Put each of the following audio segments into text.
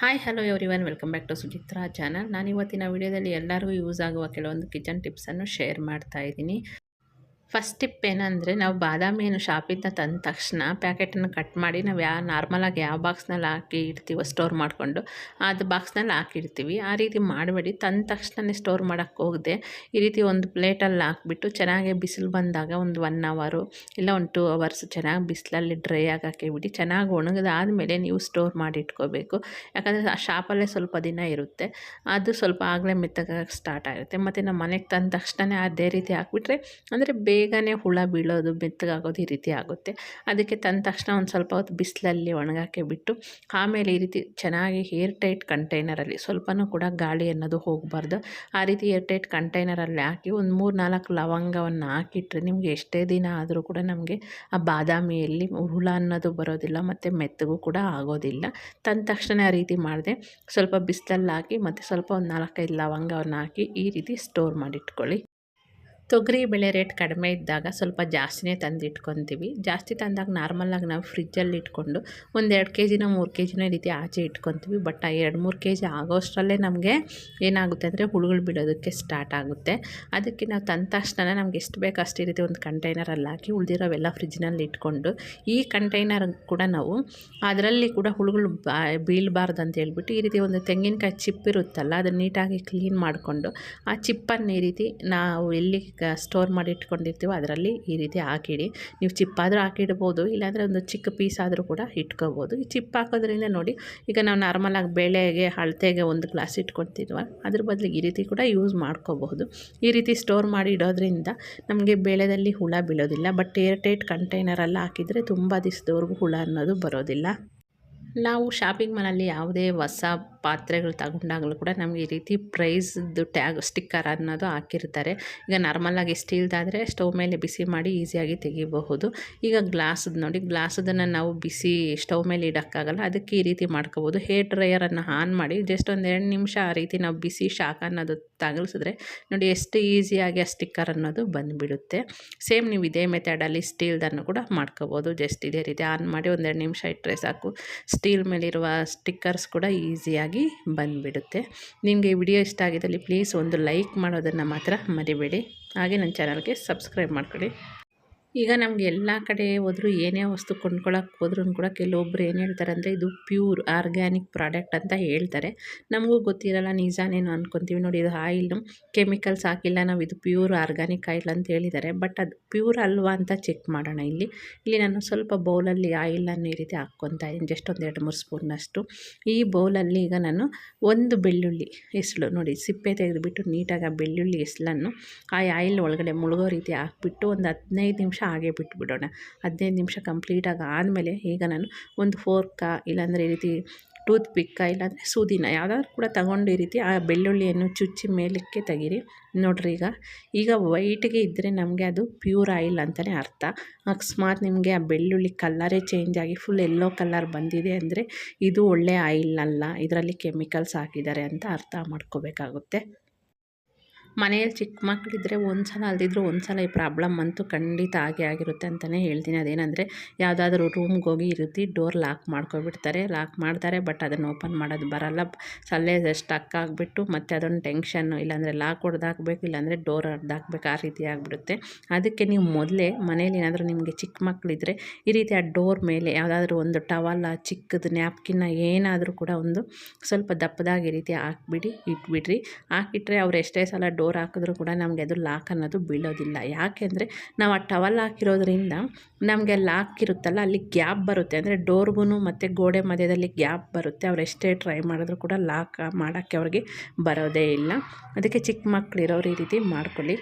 Hi hello everyone welcome back to Suchitra channel ನಾನು ಇವತ್ತಿನ ವಿಡಿಯೋದಲ್ಲಿ ಎಲ್ಲರಿಗೂ ಯೂಸ್ ಆಗುವ ಕೆಲವೊಂದು ಕಿಚನ್ ಟಿಪ್ಸನ್ನು ಶೇರ್ ಮಾಡ್ತಾ ಇದ್ದೀನಿ. ಫಸ್ಟ್ ಟಿಪ್ ಏನಂದರೆ ನಾವು ಬಾದಾಮಿಯನ್ನು ಶಾಪಿಂದ ತಂದ ತಕ್ಷಣ ಪ್ಯಾಕೆಟನ್ನು ಕಟ್ ಮಾಡಿ ನಾವು ಯಾವ ನಾರ್ಮಲಾಗಿ ಯಾವ ಬಾಕ್ಸ್ನಲ್ಲಿ ಹಾಕಿ ಇಡ್ತೀವೋ ಸ್ಟೋರ್ ಮಾಡಿಕೊಂಡು ಅದು ಬಾಕ್ಸ್ನಲ್ಲಿ ಹಾಕಿಡ್ತೀವಿ. ಆ ರೀತಿ ಮಾಡಬೇಡಿ. ತಂದ ತಕ್ಷಣನೇ ಸ್ಟೋರ್ ಮಾಡೋಕ್ಕೆ ಹೋಗದೆ ಈ ರೀತಿ ಒಂದು ಪ್ಲೇಟಲ್ಲಿ ಹಾಕ್ಬಿಟ್ಟು ಚೆನ್ನಾಗಿ ಬಿಸಿಲು ಬಂದಾಗ ಒಂದು ಒನ್ ಅವರು ಇಲ್ಲ ಒಂದು ಟೂ ಅವರ್ಸ್ ಚೆನ್ನಾಗಿ ಬಿಸಿಲಲ್ಲಿ ಡ್ರೈ ಆಗೋಕ್ಕೆ ಬಿಡಿ ಚೆನ್ನಾಗಿ ಒಣಗಿದಾದಮೇಲೆ ನೀವು ಸ್ಟೋರ್ ಮಾಡಿ ಇಟ್ಕೋಬೇಕು. ಯಾಕಂದರೆ ಆ ಶಾಪಲ್ಲೇ ಸ್ವಲ್ಪ ದಿನ ಇರುತ್ತೆ. ಅದು ಸ್ವಲ್ಪ ಆಗಲೇ ಮೆತ್ತಗಾಗಿ ಸ್ಟಾರ್ಟ್ ಆಗುತ್ತೆ. ಮತ್ತು ನಮ್ಮ ಮನೆಗೆ ತಂದ ತಕ್ಷಣ ಅದೇ ರೀತಿ ಹಾಕ್ಬಿಟ್ರೆ ಅಂದರೆ ಬೇಗನೆ ಹುಳ ಬೀಳೋದು ಮೆತ್ತಗಾಗೋದು ಈ ರೀತಿ ಆಗುತ್ತೆ. ಅದಕ್ಕೆ ತಂದ ತಕ್ಷಣ ಒಂದು ಸ್ವಲ್ಪ ಹೊತ್ತು ಬಿಸಿಲಲ್ಲಿ ಒಣಗಾಕೆ ಬಿಟ್ಟು, ಆಮೇಲೆ ಈ ರೀತಿ ಚೆನ್ನಾಗಿ ಏರ್ ಟೈಟ್ ಕಂಟೈನರಲ್ಲಿ ಸ್ವಲ್ಪನೂ ಕೂಡ ಗಾಳಿ ಅನ್ನೋದು ಹೋಗಬಾರ್ದು. ಆ ರೀತಿ ಏರ್ ಟೈಟ್ ಕಂಟೈನರಲ್ಲಿ ಹಾಕಿ ಒಂದು ಮೂರು ನಾಲ್ಕು ಲವಂಗವನ್ನು ಹಾಕಿಟ್ರೆ ನಿಮಗೆ ಎಷ್ಟೇ ದಿನ ಆದರೂ ಕೂಡ ನಮಗೆ ಆ ಬಾದಾಮಿಯಲ್ಲಿ ಹುಳ ಅನ್ನೋದು ಬರೋದಿಲ್ಲ, ಮತ್ತು ಮೆತ್ತಗೂ ಕೂಡ ಆಗೋದಿಲ್ಲ. ತಂದ ತಕ್ಷಣ ಆ ರೀತಿ ಮಾಡಿದೆ. ಸ್ವಲ್ಪ ಬಿಸಿಲಲ್ಲಿ ಹಾಕಿ ಮತ್ತು ಸ್ವಲ್ಪ ಒಂದು ನಾಲ್ಕೈದು ಲವಂಗವನ್ನು ಹಾಕಿ ಈ ರೀತಿ ಸ್ಟೋರ್ ಮಾಡಿಟ್ಕೊಳ್ಳಿ. ತೊಗರಿ ಬೆಳೆ ರೇಟ್ ಕಡಿಮೆ ಇದ್ದಾಗ ಸ್ವಲ್ಪ ಜಾಸ್ತಿನೇ ತಂದು ಇಟ್ಕೊತೀವಿ ಜಾಸ್ತಿ ತಂದಾಗ ನಾರ್ಮಲ್ಲಾಗಿ ನಾವು ಫ್ರಿಜ್ಜಲ್ಲಿ ಇಟ್ಕೊಂಡು ಒಂದು ಎರಡು ಕೆ ಜಿನ ಮೂರು ಕೆ ಜಿನ ರೀತಿ ಆಚೆ ಇಟ್ಕೊತೀವಿ. ಬಟ್ ಆ ಎರಡು ಮೂರು ಕೆ ಜಿ ಆಗೋಷ್ಟರಲ್ಲೇ ನಮಗೆ ಏನಾಗುತ್ತೆ ಅಂದರೆ ಹುಳುಗಳು ಬಿಡೋದಕ್ಕೆ ಸ್ಟಾರ್ಟ್ ಆಗುತ್ತೆ. ಅದಕ್ಕೆ ನಾವು ತಂದ ತಕ್ಷಣ ನಮ್ಗೆ ಎಷ್ಟು ಬೇಕು ಅಷ್ಟು ರೀತಿ ಒಂದು ಕಂಟೈನರಲ್ಲಿ ಹಾಕಿ ಉಳಿದಿರೋವೆಲ್ಲ ಫ್ರಿಜ್ನಲ್ಲಿ ಇಟ್ಕೊಂಡು ಈ ಕಂಟೈನರ್ ಕೂಡ ನಾವು ಅದರಲ್ಲಿ ಕೂಡ ಹುಳುಗಳು ಬೀಳಬಾರ್ದು ಅಂತ ಹೇಳ್ಬಿಟ್ಟು ಈ ರೀತಿ ಒಂದು ತೆಂಗಿನಕಾಯಿ ಚಿಪ್ಪಿರುತ್ತಲ್ಲ ಅದನ್ನು ನೀಟಾಗಿ ಕ್ಲೀನ್ ಮಾಡಿಕೊಂಡು ಆ ಚಿಪ್ಪನ್ನು ಈ ರೀತಿ ನಾವು ಎಲ್ಲಿ ಸ್ಟೋರ್ ಮಾಡಿ ಇಟ್ಕೊಂಡಿರ್ತೀವೋ ಅದರಲ್ಲಿ ಈ ರೀತಿ ಹಾಕಿಡಿ. ನೀವು ಚಿಪ್ಪಾದರೂ ಹಾಕಿಡ್ಬೋದು, ಇಲ್ಲಾಂದರೆ ಒಂದು ಚಿಕ್ಕ ಪೀಸ್ ಆದರೂ ಕೂಡ ಇಟ್ಕೋಬೋದು. ಈ ಚಿಪ್ ಹಾಕೋದ್ರಿಂದ ನೋಡಿ, ಈಗ ನಾವು ನಾರ್ಮಲಾಗಿ ಬೇಳೆಗೆ, ಅಳತೆಗೆ ಒಂದು ಗ್ಲಾಸ್ ಇಟ್ಕೊಳ್ತಿದ್ವ ಅದ್ರ ಬದಲಿಗೆ ಈ ರೀತಿ ಕೂಡ ಯೂಸ್ ಮಾಡ್ಕೋಬಹುದು. ಈ ರೀತಿ ಸ್ಟೋರ್ ಮಾಡಿ ಇಡೋದ್ರಿಂದ ನಮಗೆ ಬೇಳೆದಲ್ಲಿ ಹುಳ ಬೀಳೋದಿಲ್ಲ ಬಟ್ ಏರ್ಟೈಟ್ ಕಂಟೈನರಲ್ಲಿ ಹಾಕಿದರೆ ತುಂಬ ದಿವಸದವರೆಗೂ ಹುಳ ಅನ್ನೋದು ಬರೋದಿಲ್ಲ. ನಾವು ಶಾಪಿಂಗ್ ಮಾಲಲ್ಲಿ ಯಾವುದೇ ಹೊಸ ಪಾತ್ರೆಗಳು ತಗೊಂಡಾಗಲೂ ಕೂಡ ನಮಗೆ ಈ ರೀತಿ ಪ್ರೈಸ್ದು ಟ್ಯಾಗ್ ಸ್ಟಿಕ್ಕರ್ ಅನ್ನೋದು ಹಾಕಿರ್ತಾರೆ. ಈಗ ನಾರ್ಮಲಾಗಿ ಸ್ಟೀಲ್ದಾದರೆ ಸ್ಟವ್ ಮೇಲೆ ಬಿಸಿ ಮಾಡಿ ಈಸಿಯಾಗಿ ತೆಗಿಬಹುದು. ಈಗ ಗ್ಲಾಸದ್ದು ನೋಡಿ ಗ್ಲಾಸದನ್ನು ನಾವು ಬಿಸಿ ಸ್ಟವ್ ಮೇಲೆ ಇಡೋಕ್ಕಾಗಲ್ಲ, ಅದಕ್ಕೆ ಈ ರೀತಿ ಮಾಡ್ಕೋಬೋದು ಹೇರ್ ಡ್ರೈಯರನ್ನು ಆನ್ ಮಾಡಿ ಜಸ್ಟ್ ಒಂದು ಎರಡು ನಿಮಿಷ ಆ ರೀತಿ ನಾವು ಬಿಸಿ ಶಾಖ ಅನ್ನೋದು ತಗಲ್ಸಿದ್ರೆ ನೋಡಿ ಎಷ್ಟು ಈಸಿಯಾಗಿ ಆ ಸ್ಟಿಕ್ಕರ್ ಅನ್ನೋದು ಬಂದುಬಿಡುತ್ತೆ. ಸೇಮ್ ನೀವು ಇದೇ ಮೆಥಡಲ್ಲಿ ಸ್ಟೀಲ್ದನ್ನು ಕೂಡ ಮಾಡ್ಕೋಬೋದು ಜಸ್ಟ್ ಇದೇ ರೀತಿ ಆನ್ ಮಾಡಿ ಒಂದೆರಡು ನಿಮಿಷ ಇಟ್ಟರೆ ಸಾಕು. ಸ್ಟೀಲ್ ಮೇಲಿರುವ ಸ್ಟಿಕ್ಕರ್ಸ್ ಕೂಡ ಈಸಿಯಾಗಿ ಬಂದುಬಿಡುತ್ತೆ. ನಿಮಗೆ ವಿಡಿಯೋ ಇಷ್ಟ ಆಗಿದ್ದಲ್ಲಿ ಪ್ಲೀಸ್ ಒಂದು ಲೈಕ್ ಮಾಡೋದನ್ನು ಮಾತ್ರ ಮರಿಬೇಡಿ. ಹಾಗೆ ನನ್ನ ಚಾನಲ್ಗೆ ಸಬ್ಸ್ಕ್ರೈಬ್ ಮಾಡ್ಕೊಳ್ಳಿ. ಈಗ ನಮ್ಗೆ ಎಲ್ಲ ಕಡೆ ಹೋದರೂ ಏನೇ ವಸ್ತು ಕೊಂಡ್ಕೊಳಕ್ಕೆ ಹೋದ್ರೂ ಕೂಡ ಕೆಲವೊಬ್ರು ಏನು ಹೇಳ್ತಾರೆ ಅಂದರೆ ಇದು ಪ್ಯೂರ್ ಆರ್ಗ್ಯಾನಿಕ್ ಪ್ರಾಡಕ್ಟ್ ಅಂತ ಹೇಳ್ತಾರೆ. ನಮಗೂ ಗೊತ್ತಿರಲ್ಲ ನಿಜಾನೇನು ಅಂದ್ಕೊತೀವಿ ನೋಡಿ ಇದು ಆಯಿಲ್ ಕೆಮಿಕಲ್ಸ್ ಹಾಕಿಲ್ಲ, ನಾವು ಇದು ಪ್ಯೂರ್ ಆರ್ಗ್ಯಾನಿಕ್ ಆಯಿಲ್ ಅಂತ ಹೇಳಿದ್ದಾರೆ. ಬಟ್ ಅದು ಪ್ಯೂರ್ ಅಲ್ವಾ ಅಂತ ಚೆಕ್ ಮಾಡೋಣ ಇಲ್ಲಿ. ಇಲ್ಲಿ ನಾನು ಸ್ವಲ್ಪ ಬೌಲಲ್ಲಿ ಆಯಿಲನ್ನು ಈ ರೀತಿ ಹಾಕ್ಕೊತಾ ಇದ್ದೀನಿ. ಜಸ್ಟ್ ಒಂದು ಎರಡು ಮೂರು ಸ್ಪೂನ್ನಷ್ಟು ಈ ಬೌಲಲ್ಲಿ ಈಗ ನಾನು ಒಂದು ಬೆಳ್ಳುಳ್ಳಿ ಎಸಳು ನೋಡಿ, ಸಿಪ್ಪೆ ತೆಗೆದುಬಿಟ್ಟು ನೀಟಾಗಿ ಆ ಬೆಳ್ಳುಳ್ಳಿ ಎಸಳನ್ನು ಆ ಆಯಿಲ್ ಒಳಗಡೆ ಮುಳುಗೋ ರೀತಿ ಹಾಕ್ಬಿಟ್ಟು ಒಂದು ಹದಿನೈದು ನಿಮಿಷ ಹಾಗೆ ಬಿಟ್ಬಿಡೋಣ. ಹದಿನೈದು ನಿಮಿಷ ಕಂಪ್ಲೀಟಾಗಿ ಆದಮೇಲೆ ಈಗ ನಾನು ಒಂದು ಫೋರ್ಕಾ ಇಲ್ಲಾಂದರೆ ಈ ರೀತಿ ಟೂತ್ ಪಿಕ್ಕ ಇಲ್ಲಾಂದರೆ ಸೂದಿನ ಯಾವುದಾದ್ರು ಕೂಡ ತಗೊಂಡು ಈ ರೀತಿ ಆ ಬೆಳ್ಳುಳ್ಳಿಯನ್ನು ಚುಚ್ಚಿ ಮೇಲಕ್ಕೆ ತೆಗೀರಿ. ನೋಡ್ರಿ ಈಗ ಈಗ ವೈಟ್ಗೆ ಇದ್ದರೆ ನಮಗೆ ಅದು ಪ್ಯೂರ್ ಆಯಿಲ್ ಅಂತಲೇ ಅರ್ಥ. ಅಕಸ್ಮಾತ್ ನಿಮಗೆ ಆ ಬೆಳ್ಳುಳ್ಳಿ ಕಲ್ಲರೇ ಚೇಂಜ್ ಆಗಿ ಫುಲ್ ಎಲ್ಲೋ ಕಲರ್ ಬಂದಿದೆ ಅಂದರೆ ಇದು ಒಳ್ಳೆ ಆಯಿಲ್ ಅಲ್ಲ ಇದರಲ್ಲಿ ಕೆಮಿಕಲ್ಸ್ ಹಾಕಿದ್ದಾರೆ ಅಂತ ಅರ್ಥ ಮಾಡ್ಕೋಬೇಕಾಗುತ್ತೆ. ಮನೆಯಲ್ಲಿ ಚಿಕ್ಕ ಮಕ್ಕಳಿದ್ರೆ ಒಂದು ಸಲ ಅಲ್ದಿದ್ರು ಒಂದು ಸಲ ಈ ಪ್ರಾಬ್ಲಮ್ ಅಂತೂ ಖಂಡಿತ ಆಗೇ ಆಗಿರುತ್ತೆ ಅಂತಲೇ ಹೇಳ್ತೀನಿ. ಅದೇನೆಂದರೆ ಯಾವುದಾದ್ರೂ ರೂಮ್ಗೆ ಹೋಗಿ ಈ ರೀತಿ ಡೋರ್ ಲಾಕ್ ಮಾಡ್ಕೊಬಿಡ್ತಾರೆ. ಲಾಕ್ ಮಾಡ್ತಾರೆ, ಬಟ್ ಅದನ್ನು ಓಪನ್ ಮಾಡೋದು ಬರಲ್ಲ. ಸಲ್ಲೇ ಸ್ಟಕ್ ಆಗಿಬಿಟ್ಟು ಮತ್ತು ಅದೊಂದು ಟೆನ್ಷನ್ನು, ಇಲ್ಲಾಂದರೆ ಲಾಕ್ ಹೊಡೆದಾಕ್ಬೇಕು, ಇಲ್ಲಾಂದರೆ ಡೋರ್ ಹೊಡೆದಾಕ್ಬೇಕು, ಆ ರೀತಿ ಆಗಿಬಿಡುತ್ತೆ. ಅದಕ್ಕೆ ನೀವು ಮೊದಲೇ ಮನೇಲಿ ಏನಾದರೂ ನಿಮಗೆ ಚಿಕ್ಕ ಮಕ್ಕಳಿದ್ರೆ ಈ ರೀತಿ ಆ ಡೋರ್ ಮೇಲೆ ಯಾವುದಾದ್ರೂ ಒಂದು ಟವಲ್ಲ ಚಿಕ್ಕದು, ನ್ಯಾಪ್ಕಿನ್ನ ಏನಾದರೂ ಕೂಡ ಒಂದು ಸ್ವಲ್ಪ ದಪ್ಪದಾಗಿ ಈ ರೀತಿ ಹಾಕ್ಬಿಡಿ, ಇಟ್ಬಿಡ್ರಿ. ಹಾಕಿಟ್ರೆ ಅವ್ರು ಎಷ್ಟೇ ಸಲ ಡೋರ್ ಡೋರ್ ಹಾಕಿದ್ರೂ ಕೂಡ ನಮಗೆ ಅದು ಲಾಕ್ ಅನ್ನೋದು ಬೀಳೋದಿಲ್ಲ. ಯಾಕೆಂದರೆ ನಾವು ಆ ಟವಲ್ ಹಾಕಿರೋದ್ರಿಂದ ನಮಗೆ ಲಾಕ್ ಇರುತ್ತಲ್ಲ, ಅಲ್ಲಿ ಗ್ಯಾಪ್ ಬರುತ್ತೆ. ಅಂದರೆ ಡೋರ್ಗೂ ಮತ್ತು ಗೋಡೆ ಮಧ್ಯದಲ್ಲಿ ಗ್ಯಾಪ್ ಬರುತ್ತೆ. ಅವ್ರು ಎಷ್ಟೇ ಟ್ರೈ ಮಾಡಿದ್ರು ಕೂಡ ಲಾಕ್ ಮಾಡೋಕ್ಕೆ ಅವ್ರಿಗೆ ಬರೋದೇ ಇಲ್ಲ. ಅದಕ್ಕೆ ಚಿಕ್ಕ ಮಕ್ಕಳಿರೋರು ಈ ರೀತಿ ಮಾಡ್ಕೊಳ್ಳಿ.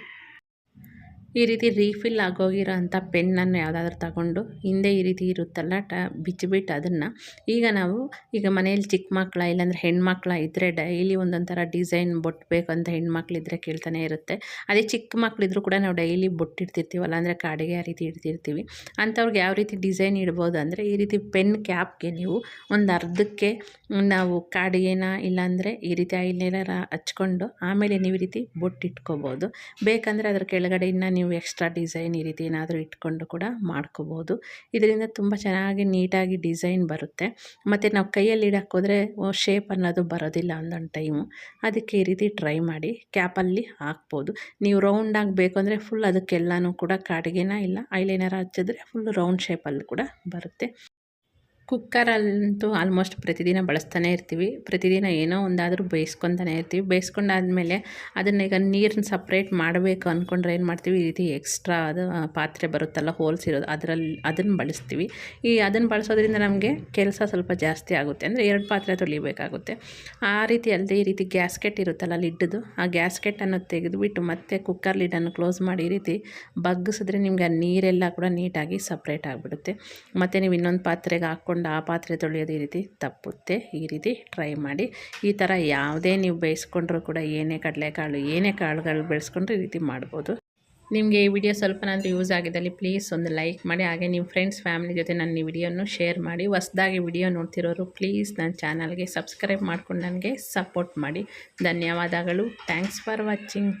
ಈ ರೀತಿ ರೀಫಿಲ್ ಆಗೋಗಿರೋ ಅಂಥ ಪೆನ್ನನ್ನು ಯಾವುದಾದ್ರೂ ತಗೊಂಡು ಹಿಂದೆ ಈ ರೀತಿ ಇರುತ್ತಲ್ಲ ಟ ಬಿಚ್ಚಿಬಿಟ್ಟು ಅದನ್ನು ಈಗ ನಾವು ಈಗ ಮನೇಲಿ ಚಿಕ್ಕ ಮಕ್ಕಳ ಇಲ್ಲಾಂದರೆ ಹೆಣ್ಮಕ್ಳ ಇದ್ದರೆ ಡೈಲಿ ಒಂದೊಂಥರ ಥರ ಡಿಸೈನ್ ಬೊಟ್ಟು ಬೇಕಂತ ಹೆಣ್ಮಕ್ಳಿದ್ರೆ ಕೇಳ್ತಾನೆ ಇರುತ್ತೆ. ಅದೇ ಚಿಕ್ಕ ಮಕ್ಕಳಿದ್ರು ಕೂಡ ನಾವು ಡೈಲಿ ಬೊಟ್ಟಿಡ್ತಿರ್ತೀವಲ್ಲ ಅಂದರೆ ಕಾಡಿಗೆ ಆ ರೀತಿ ಇಡ್ತಿರ್ತೀವಿ. ಅಂಥವ್ರಿಗೆ ಯಾವ ರೀತಿ ಡಿಸೈನ್ ಇಡ್ಬೋದು ಅಂದರೆ ಈ ರೀತಿ ಪೆನ್ ಕ್ಯಾಪ್ಗೆ ನೀವು ಒಂದು ಅರ್ಧಕ್ಕೆ ನಾವು ಕಾಡಿಗೆನ ಇಲ್ಲಾಂದರೆ ಈ ರೀತಿ ಐಲ್ನೆಲ್ಲ ಹಚ್ಕೊಂಡು ಆಮೇಲೆ ನೀವು ರೀತಿ ಬೊಟ್ಟಿಟ್ಕೋಬೋದು ಬೇಕಂದರೆ ಅದ್ರ ಕೆಳಗಡೆ ಇನ್ನು ನೀವು ನೀವು ಎಕ್ಸ್ಟ್ರಾ ಡಿಸೈನ್ ಈ ರೀತಿ ಏನಾದರೂ ಇಟ್ಕೊಂಡು ಕೂಡ ಮಾಡ್ಕೋಬೋದು. ಇದರಿಂದ ತುಂಬ ಚೆನ್ನಾಗಿ ನೀಟಾಗಿ ಡಿಸೈನ್ ಬರುತ್ತೆ. ಮತ್ತು ನಾವು ಕೈಯಲ್ಲಿ ಇಡೋಕ್ಕೋದ್ರೆ ಶೇಪ್ ಅನ್ನೋದು ಬರೋದಿಲ್ಲ ಒಂದೊಂದು ಟೈಮು. ಅದಕ್ಕೆ ಈ ರೀತಿ ಟ್ರೈ ಮಾಡಿ. ಕ್ಯಾಪಲ್ಲಿ ಹಾಕ್ಬೋದು. ನೀವು ರೌಂಡಾಗಿ ಬೇಕು ಅಂದರೆ ಫುಲ್ ಅದಕ್ಕೆಲ್ಲನೂ ಕೂಡ ಕಾಡಿಗೆನ ಇಲ್ಲ ಐಲೈನರ್ ಹಚ್ಚಿದ್ರೆ ಫುಲ್ ರೌಂಡ್ ಶೇಪಲ್ಲಿ ಕೂಡ ಬರುತ್ತೆ. ಕುಕ್ಕರಲ್ಲಂತೂ ಆಲ್ಮೋಸ್ಟ್ ಪ್ರತಿದಿನ ಬಳಸ್ತಾನೆ ಇರ್ತೀವಿ. ಪ್ರತಿದಿನ ಏನೋ ಒಂದಾದರೂ ಬೇಯಿಸ್ಕೊತಾನೆ ಇರ್ತೀವಿ. ಬೇಯಿಸ್ಕೊಂಡಾದ್ಮೇಲೆ ಅದನ್ನ ಈಗ ನೀರನ್ನ ಸಪ್ರೇಟ್ ಮಾಡಬೇಕು ಅಂದ್ಕೊಂಡ್ರೆ ಏನು ಮಾಡ್ತೀವಿ? ಈ ರೀತಿ ಎಕ್ಸ್ಟ್ರಾ ಅದು ಪಾತ್ರೆ ಬರುತ್ತಲ್ಲ ಹೋಲ್ಸ್ ಇರೋದು ಅದರಲ್ಲಿ ಅದನ್ನು ಬಳಸ್ತೀವಿ. ಈ ಅದನ್ನು ಬಳಸೋದ್ರಿಂದ ನಮಗೆ ಕೆಲಸ ಸ್ವಲ್ಪ ಜಾಸ್ತಿ ಆಗುತ್ತೆ. ಅಂದರೆ ಎರಡು ಪಾತ್ರೆ ತೊಳಿಬೇಕಾಗುತ್ತೆ. ಆ ರೀತಿ ಅಲ್ಲದೆ ಈ ರೀತಿ ಗ್ಯಾಸ್ಕೆಟ್ ಇರುತ್ತಲ್ಲ ಲಿಡ್ದು ಆ ಗ್ಯಾಸ್ಕೆಟನ್ನು ತೆಗೆದುಬಿಟ್ಟು ಮತ್ತೆ ಕುಕ್ಕರ್ ಲಿಡನ್ನು ಕ್ಲೋಸ್ ಮಾಡಿ ಈ ರೀತಿ ಬಗ್ಗಿಸಿದ್ರೆ ನಿಮಗೆ ಆ ನೀರೆಲ್ಲ ಕೂಡ ನೀಟಾಗಿ ಸಪ್ರೇಟ್ ಆಗಿಬಿಡುತ್ತೆ. ಮತ್ತು ನೀವು ಇನ್ನೊಂದು ಪಾತ್ರೆಗೆ ಹಾಕ್ಕೊಂಡು ಆ ಪಾತ್ರೆ ತೊಳೆಯೋದು ಈ ರೀತಿ ತಪ್ಪುತ್ತೆ. ಈ ರೀತಿ ಟ್ರೈ ಮಾಡಿ. ಈ ಥರ ಯಾವುದೇ ನೀವು ಬೇಯಿಸ್ಕೊಂಡ್ರೂ ಕೂಡ ಏನೇ ಕಡಲೆಕಾಳು, ಏನೇ ಕಾಳುಗಳು ಬೆಳೆಸ್ಕೊಂಡ್ರೆ ಈ ರೀತಿ ಮಾಡ್ಬೋದು. ನಿಮಗೆ ಈ ವಿಡಿಯೋ ಸ್ವಲ್ಪನಾದರೂ ಯೂಸ್ ಆಗಿದ್ದಲ್ಲಿ ಪ್ಲೀಸ್ ಒಂದು ಲೈಕ್ ಮಾಡಿ. ಹಾಗೆ ನಿಮ್ಮ ಫ್ರೆಂಡ್ಸ್ ಫ್ಯಾಮಿಲಿ ಜೊತೆ ನನ್ನ ಈ ವಿಡಿಯೋನು ಶೇರ್ ಮಾಡಿ. ಹೊಸ್ದಾಗಿ ವಿಡಿಯೋ ನೋಡ್ತಿರೋರು ಪ್ಲೀಸ್ ನನ್ನ ಚಾನಲ್ಗೆ ಸಬ್ಸ್ಕ್ರೈಬ್ ಮಾಡ್ಕೊಂಡು ನನಗೆ ಸಪೋರ್ಟ್ ಮಾಡಿ. ಧನ್ಯವಾದಗಳು. Thanks for watching